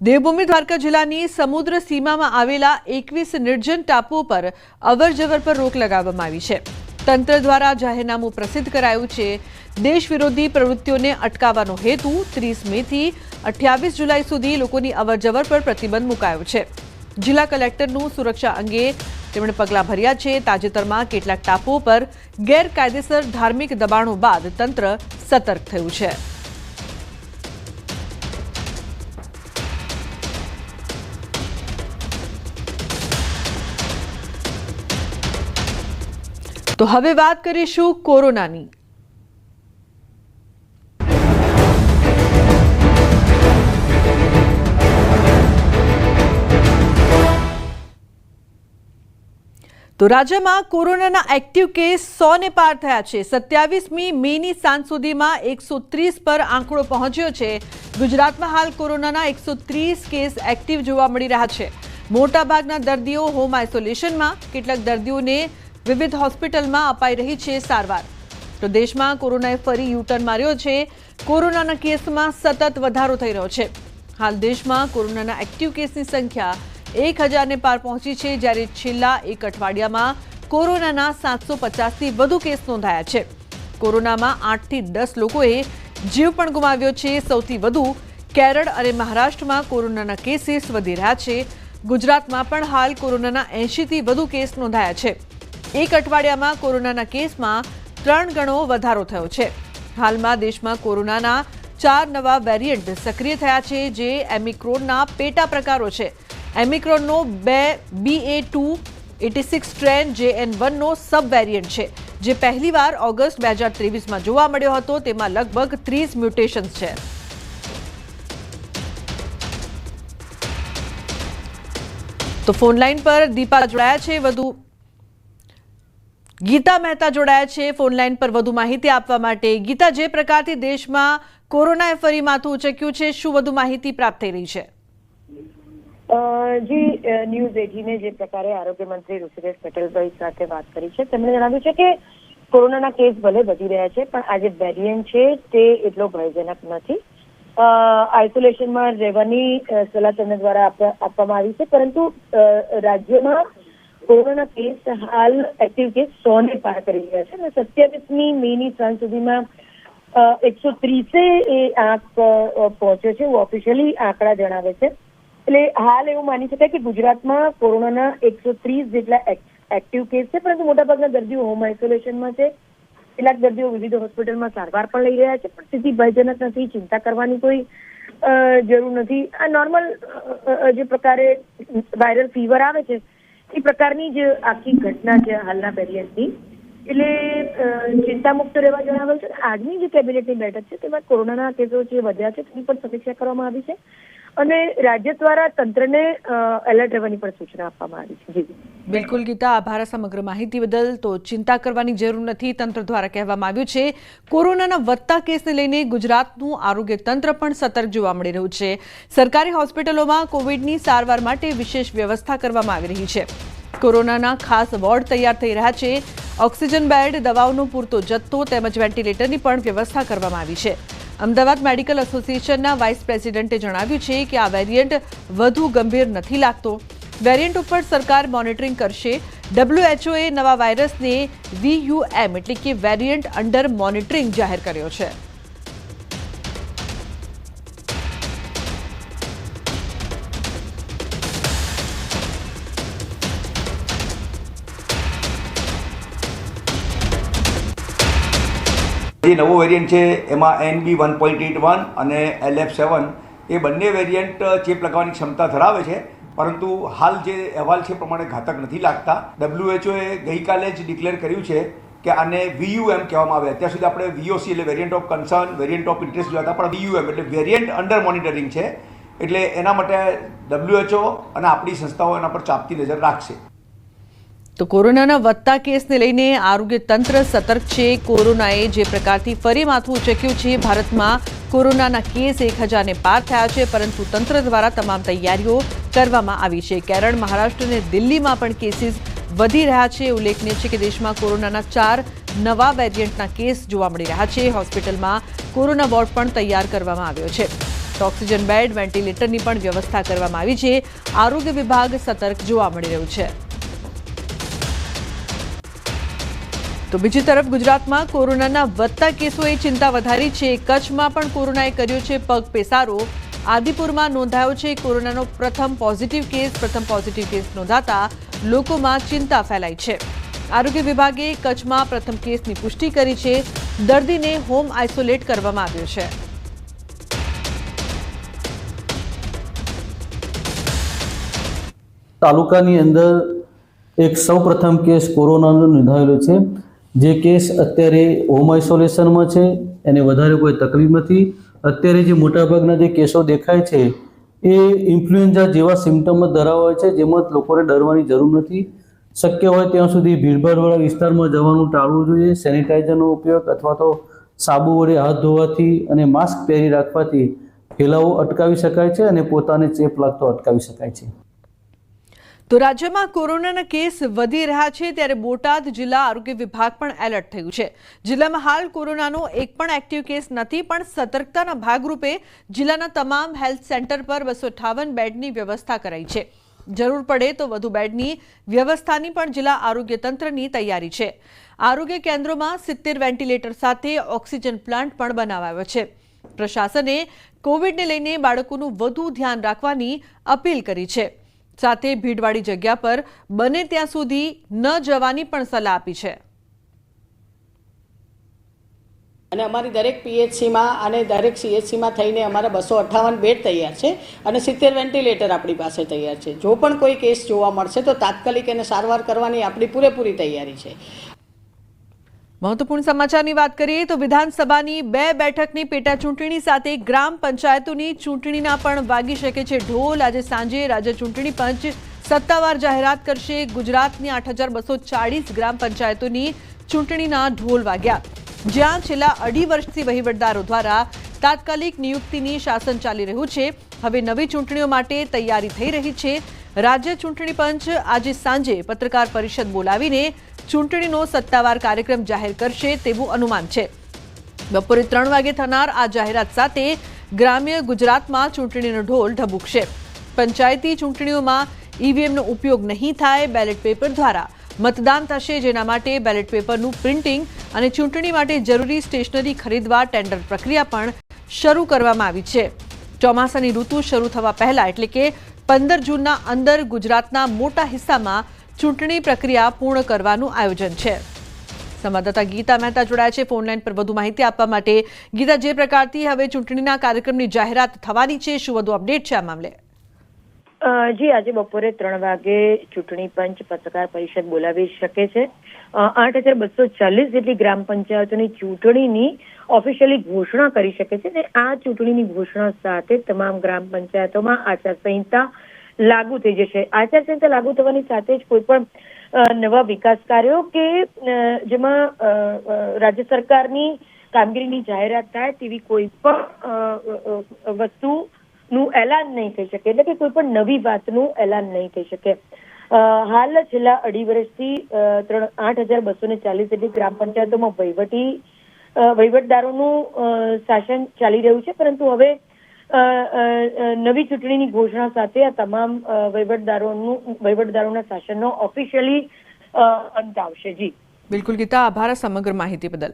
દેવભૂમિ દ્વારકા જિલ્લાની સમુદ્ર સીમામાં આવેલા એકવીસ નિર્જન ટાપુઓ પર અવરજવર પર રોક લગાવવામાં આવી છે. તંત્ર દ્વારા જાહેરનામું પ્રસિદ્ધ કરાયું છે. દેશ વિરોધી પ્રવૃત્તિઓને અટકાવવાનો હેતુ ત્રીસ મેથી અઠ્યાવીસ જુલાઈ સુધી લોકોની અવરજવર પર પ્રતિબંધ મુકાયો છે. જિલ્લા કલેક્ટરનું સુરક્ષા અંગે તેમણે પગલાં ભર્યા છે. તાજેતરમાં કેટલાક ટાપુઓ પર ગેરકાયદેસર ધાર્મિક દબાણો બાદ તંત્ર સતર્ક થયું છે. તો હવે વાત કરીશું કોરોનાની. તો રાજ્યમાં કોરોનાના એક્ટિવ કેસ સોને પાર થયા છે. સત્યાવીસમી મેની સાંજ સુધીમાં એકસો ત્રીસ પર આંકડો પહોંચ્યો છે. ગુજરાતમાં હાલ કોરોનાના એકસો ત્રીસ કેસ એક્ટિવ જોવા મળી રહ્યા છે. મોટાભાગના દર્દીઓ હોમ આઇસોલેશનમાં કેટલાક દર્દીઓને વિવિધ હોસ્પિટલમાં અપાઈ રહી છે સારવાર. તો દેશમાં કોરોનાએ ફરી યુટર્ન માર્યો છે. કોરોનાના કેસમાં સતત વધારો થઈ રહ્યો છે. હાલ દેશમાં કોરોનાના એક્ટિવ કેસની સંખ્યા એક હજારને પાર પહોંચી છે, જ્યારે છેલ્લા એક અઠવાડિયામાં કોરોનાના સાતસો પચાસથી વધુ કેસ નોંધાયા છે. કોરોનામાં આઠથી દસ લોકોએ જીવ પણ ગુમાવ્યો છે. સૌથી વધુ કેરળ અને મહારાષ્ટ્રમાં કોરોનાના કેસીસ વધી રહ્યા છે. ગુજરાતમાં પણ હાલ કોરોનાના એંશીથી વધુ કેસ નોંધાયા છે. એક અઠવાડિયામાં કોરોનાના કેસમાં ત્રણ ગણો વધારો થયો છે. હાલમાં દેશમાં કોરોનાના ચાર નવા વેરિયન્ટ સક્રિય થયા છે, જે એમિક્રોનના પેટા પ્રકારો છે. એમિક્રોનનો બે B A two, eighty six strain જે એન વનનો સબ વેરિયન્ટ છે, જે પહેલીવાર ઓગસ્ટ બે હજાર ત્રેવીસમાં જોવા મળ્યો હતો. તેમાં લગભગ ત્રીસ મ્યુટેશન્સ છે. તો ફોન લાઈન પર દીપા જોડાયા છે. વધુ ગીતા મહેતા જોડાયા છે. ફોન લાઈન પર વધુ માહિતી આપવા માટે ગીતા, જે પ્રકારથી દેશમાં કોરોનાએ ફરી માથું ઉચક્યું છે, શું વધુ માહિતી પ્રાપ્ત થઈ રહી છે? જી ન્યૂઝ એટીને જે પ્રકારે આરોગ્ય મંત્રી ઋષિકેશ પટેલભાઈ સાથે વાત કરી છે. તેમણે જણાવ્યું છે કે કોરોનાના કેસ ભલે વધી રહ્યા છે, પણ આ જે વેરિયન્ટ છે તે એટલો ભયજનક નથી. આઇસોલેશનમાં રહેવાની સલાહ તેમના દ્વારા આપવામાં આવી છે. પરંતુ રાજ્યમાં કોરોનાના કેસ હાલ એક્ટિવ કેસ સો ને પાર કરી રહ્યા છે અને સત્યાવીસમી મેની સાંજ સુધીમાં એકસો ત્રીસે એ આંક પહોંચ્યો છે એવું ઓફિશિયલી આંકડા જણાવે છે. એટલે હાલ એવું માની શકાય કે ગુજરાતમાં કોરોનાના એકસો ત્રીસ જેટલા એક્ટિવ કેસ છે, પરંતુ મોટાભાગના દર્દીઓ હોમ આઇસોલેશનમાં છે. કેટલાક દર્દીઓ વિવિધ હોસ્પિટલમાં સારવાર પણ લઈ રહ્યા છે, પણ સ્થિતિ ભયજનક નથી, ચિંતા કરવાની કોઈ જરૂર નથી. આ નોર્મલ જે પ્રકારે વાયરલ ફીવર આવે છે એ પ્રકારની જ આખી ઘટના છે હાલના વેરિયન્ટની એટલે ચિંતામુક્ત રહેવા જણાવેલ છે. આજની જે કેબિનેટની બેઠક છે, તેમાં કોરોનાના કેસો જે વધ્યા છે, તેની પણ સમીક્ષા કરવામાં આવી છે. અને રાજ્ય દ્વારા તંત્રને એલર્ટ રહેવાની પણ સૂચના આપવામાં આવી છે. બિલકુલ ગીતા, આભાર. સમગ્ર માહિતી બદલ તો ચિંતા કરવાની જરૂર નથી, તંત્ર દ્વારા કહેવામાં આવ્યું છે. કોરોનાના વધતા કેસને લઈને ગુજરાતનું આરોગ્ય તંત્ર પણ સતર્ક જોવા મળી રહ્યું છે. સરકારી હોસ્પિટલોમાં કોવિડની સારવાર માટે વિશેષ વ્યવસ્થા કરવામાં આવી રહી છે. કોરોનાના ખાસ વોર્ડ તૈયાર થઈ રહ્યા છે. ઓક્સિજન બેડ, દવાઓનો પૂરતો જથ્થો તેમજ વેન્ટિલેટરની પણ વ્યવસ્થા કરવામાં આવી છે. અમદાવાદ મેડિકલ એસોસિએશનના વાઇસ પ્રેસિડેન્ટે જણાવ્યું છે કે આ વેરિયન્ટ વધુ ગંભીર નથી લાગતો. વેરિયન્ટ ઉપર સરકાર મોનિટરિંગ કરશે. ડબ્લ્યુએચઓએ નવા વાયરસને વીયુએમ એટલે કે વેરિયન્ટ અંડર મોનિટરિંગ જાહેર કર્યો છે. જે નવો વેરિયન્ટ છે, એમાં N B one point eight one અને એલ એફ સેવન એ બંને વેરિયન્ટ ચેપ લગાવવાની ક્ષમતા ધરાવે છે. પરંતુ હાલ જે અહેવાલ છે પ્રમાણે ઘાતક નથી લાગતા. ડબ્લ્યુએચઓએ ગઈકાલે જ ડિક્લેર કર્યું છે કે આને વીયુ એમ કહેવામાં આવે. અત્યાર સુધી આપણે વીઓસી એટલે variant of concern variant of interest જોયા હતા. પણ વીયુ એમ એટલે વેરિયન્ટ અંડર મોનિટરિંગ છે. એટલે એના માટે ડબ્લ્યુએચઓ અને આપણી સંસ્થાઓ એના પર ચાપતી નજર રાખશે. તો કોરોનાના વધતા કેસને લઈને આરોગ્ય તંત્ર સતર્ક છે. કોરોનાએ જે પ્રકારથી ફરી માથું ઉચક્યું છે, ભારતમાં કોરોનાના કેસ એક હજારને પાર થયા છે, પરંતુ તંત્ર દ્વારા તમામ તૈયારીઓ કરવામાં આવી છે. કેરળ, મહારાષ્ટ્ર અને દિલ્હીમાં પણ કેસીસ વધી રહ્યા છે. ઉલ્લેખનીય છે કે દેશમાં કોરોનાના ચાર નવા વેરિયન્ટના કેસ જોવા મળી રહ્યા છે. હોસ્પિટલમાં કોરોના વોર્ડ પણ તૈયાર કરવામાં આવ્યો છે. ઓક્સિજન બેડ, વેન્ટિલેટરની પણ વ્યવસ્થા કરવામાં આવી છે. આરોગ્ય વિભાગ સતર્ક જોવા મળી રહ્યું છે. તો બીજી તરફ ગુજરાતમાં કોરોનાના વધતા કેસોએ ચિંતા વધારી છે. કચ્છમાં પણ કોરોનાએ કર્યો છે પગ પેસારો. આદિપુરમાં નોંધાયો છે કોરોનાનો પ્રથમ પોઝિટિવ કેસ. પ્રથમ પોઝિટિવ કેસ નોંધાતા લોકોમાં ચિંતા ફેલાઈ છે. આરોગ્ય વિભાગે કચ્છમાં પ્રથમ કેસની પુષ્ટિ કરી છે. દર્દીને હોમ આઇસોલેટ કરવામાં આવ્યો છે. તાલુકાની અંદર એક સૌપ્રથમ કેસ કોરોનાનો નોંધાયેલો છે. જે કેસ અત્યારે હોમ આઇસોલેશનમાં છે, એને વધારે કોઈ તકલીફ નથી. અત્યારે જે મોટાભાગના જે કેસો દેખાય છે, એ ઇન્ફ્લુએન્ઝા જેવા સિમ્ટમ ધરાવે છે, જેમાં લોકોને ડરવાની જરૂર નથી. શક્ય હોય ત્યાં સુધી ભીડભાડવાળા વિસ્તારમાં જવાનું ટાળવું જોઈએ, સેનિટાઈઝરનો ઉપયોગ અથવા તો સાબુ વડે હાથ ધોવાથી અને માસ્ક પહેરી રાખવાથી ફેલાવો અટકાવી શકાય છે અને પોતાને ચેપ લાગતો અટકાવી શકાય છે. તો રાજ્યમાં કોરોનાના કેસ વધી રહ્યા છે ત્યારે બોટાદ જિલ્લા આરોગ્ય વિભાગ પણ એલર્ટ થયું છે. જિલ્લામાં હાલ કોરોનાનો એક પણ એક્ટિવ કેસ નથી, પણ સતર્કતાના ભાગરૂપે જિલ્લાના તમામ હેલ્થ સેન્ટર પર બસો બેડની વ્યવસ્થા કરાઈ છે. જરૂર પડે તો વધુ બેડની વ્યવસ્થાની પણ જિલ્લા આરોગ્ય તંત્રની તૈયારી છે. આરોગ્ય કેન્દ્રોમાં સિત્તેર વેન્ટિલેટર સાથે ઓક્સિજન પ્લાન્ટ પણ બનાવાયો છે. પ્રશાસને કોવિડને લઈને બાળકોનું વધુ ધ્યાન રાખવાની અપીલ કરી છે. સાથે ભીડવાળી જગ્યા પર બને ત્યાં સુધી ન જવાની પણ સલાહ આપી છે. અને અમારી દરેક પીએચસીમાં અને દરેક સીએચસીમાં થઈને અમારા બસો અઠ્ઠાવન બેડ તૈયાર છે અને સિત્તેર વેન્ટિલેટર આપણી પાસે તૈયાર છે. જો પણ કોઈ કેસ જોવા મળશે તો તાત્કાલિક એને સારવાર કરવાની આપણી પૂરેપૂરી તૈયારી છે. મહત્વપૂર્ણ સમાચારની વાત કરીએ તો વિધાનસભાની બે બેઠકની પેટા ચૂંટણી સાથે ગ્રામ પંચાયતોની ચૂંટણીના પણ વાગી શકે છે ઢોલ. આજે સાંજે રાજ્ય ચૂંટણી પંચ સત્તાવાર જાહેરાત કરશે. ગુજરાતની આઠ ગ્રામ પંચાયતોની ચૂંટણીના ઢોલ વાગ્યા. જ્યાં છેલ્લા અઢી વર્ષથી વહીવટદારો દ્વારા તાત્કાલિક નિયુક્તિની શાસન ચાલી રહ્યું છે. હવે નવી ચૂંટણીઓ માટે તૈયારી થઈ રહી છે. રાજ્ય ચૂંટણી પંચ આજે સાંજે પત્રકાર પરિષદ બોલાવીને ચૂંટણીનો સત્તાવાર કાર્યક્રમ જાહેર કરશે તેવું અનુમાન છે. બપોરે ત્રણ વાગે થનાર આ જાહેરાત સાથે ગ્રામ્ય ગુજરાતમાં ચૂંટણીનો ઢોલ ઢબુકશે. પંચાયતી ચૂંટણીઓમાં ઈવીએમનો ઉપયોગ નહીં થાય બેલેટ પેપર દ્વારા. મતદાન થશે જેના માટે બેલેટ પેપરનું પ્રિન્ટિંગ અને ચૂંટણી માટે જરૂરી સ્ટેશનરી ખરીદવા ટેન્ડર પ્રક્રિયા પણ શરૂ કરવામાં આવી છે. ચોમાસાની ઋતુ શરૂ થવા પહેલા એટલે કે પંદર જૂનના અંદર ગુજરાતના મોટા હિસ્સામાં ચૂંટણી પ્રક્રિયા પૂર્ણ કરવાનું આયોજન છે. સંવાદદાતા ગીતા મહેતા જોડાયા છે. ફોનલાઈન પર વધુ માહિતી આપવા માટે ગીતા, જે પ્રકારથી હવે ચૂંટણીના કાર્યક્રમની જાહેરાત થવાની છે, શું વધુ અપડેટ છે આ મામલે? જી, આજે બપોરે ત્રણ વાગે ચૂંટણી પંચ પત્રકાર પરિષદ બોલાવી શકે છે. આઠ હજાર બસો ચાલીસ જેટલી ગ્રામ પંચાયતોની ચૂંટણીની ઓફિશિયલી ઘોષણા કરી શકે છે અને આ ચૂંટણીની ઘોષણા સાથે તમામ ગ્રામ પંચાયતોમાં આચારસંહિતા લાગુ થઈ જશે. આચારસંહિતા લાગુ થવાની સાથે જ કોઈ પણ નવા વિકાસ કાર્યો કે જેમાં રાજ્ય સરકારની કામગીરીની જાહેરાત થાય તેવી કોઈ પણ વસ્તુ નું એલાન નહીં થઈ શકે. એટલે કે કોઈ પણ નવી વાતનું એલાન નહીં થઈ શકે. હાલ છેલ્લા અઢી વર્ષથી ત્રણ, આઠ હજાર બસો ને ચાલીસ જેટલી ગ્રામ પંચાયતોમાં વહીવટી વહીવટદારોનું શાસન ચાલી રહ્યું છે. પરંતુ હવે નવી ચૂંટણીની ઘોષણા સાથે આ તમામ વહીવટદારોનું, વહીવટદારોના શાસનનો ઓફિશિયલી અંત આવશે. જી. બિલકુલ ગીતા, આભાર સમગ્ર માહિતી બદલ.